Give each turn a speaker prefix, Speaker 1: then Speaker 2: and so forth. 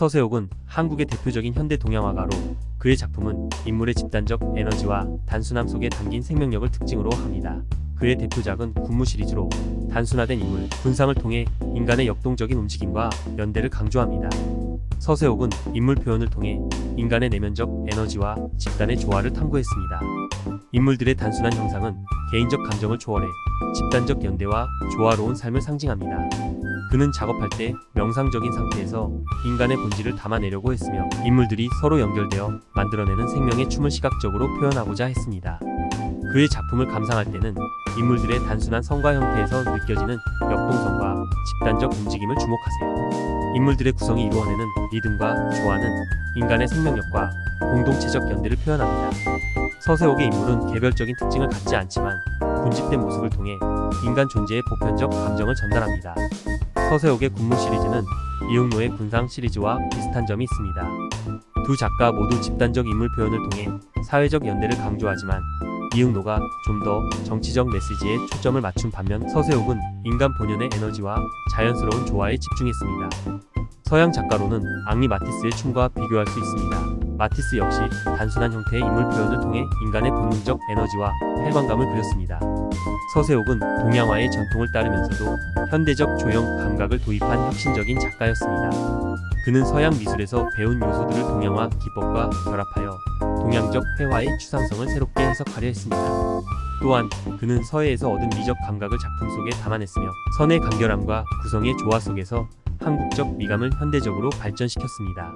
Speaker 1: 서세옥은 한국의 대표적인 현대 동양화가로 그의 작품은 인물의 집단적 에너지와 단순함 속에 담긴 생명력을 특징으로 합니다. 그의 대표작은 군무 시리즈로 단순화된 인물, 군상을 통해 인간의 역동적인 움직임과 연대를 강조합니다. 서세옥은 인물 표현을 통해 인간의 내면적 에너지와 집단의 조화를 탐구했습니다. 인물들의 단순한 형상은 개인적 감정을 초월해 집단적 연대와 조화로운 삶을 상징합니다. 그는 작업할 때 명상적인 상태에서 인간의 본질을 담아내려고 했으며 인물들이 서로 연결되어 만들어내는 생명의 춤을 시각적으로 표현하고자 했습니다. 그의 작품을 감상할 때는 인물들의 단순한 성과 형태에서 느껴지는 역동성과 집단적 움직임을 주목하세요. 인물들의 구성이 이루어내는 리듬과 조화는 인간의 생명력과 공동체적 연대를 표현합니다. 서세옥의 인물은 개별적인 특징을 갖지 않지만 군집된 모습을 통해 인간 존재의 보편적 감정을 전달합니다. 서세옥의 군무 시리즈는 이응노의 군상 시리즈와 비슷한 점이 있습니다. 두 작가 모두 집단적 인물 표현을 통해 사회적 연대를 강조하지만 이응노가 좀 더 정치적 메시지에 초점을 맞춘 반면 서세옥은 인간 본연의 에너지와 자연스러운 조화에 집중했습니다. 서양 작가로는 앙리 마티스의 춤과 비교할 수 있습니다. 마티스 역시 단순한 형태의 인물 표현을 통해 인간의 본능적 에너지와 해방감을 그렸습니다. 서세옥은 동양화의 전통을 따르면서도 현대적 조형 감각을 도입한 혁신적인 작가였습니다. 그는 서양 미술에서 배운 요소들을 동양화 기법과 결합하여 동양적 회화의 추상성을 새롭게 해석하려 했습니다. 또한 그는 서예에서 얻은 미적 감각을 작품 속에 담아냈으며 선의 간결함과 구성의 조화 속에서 한국적 미감을 현대적으로 발전시켰습니다.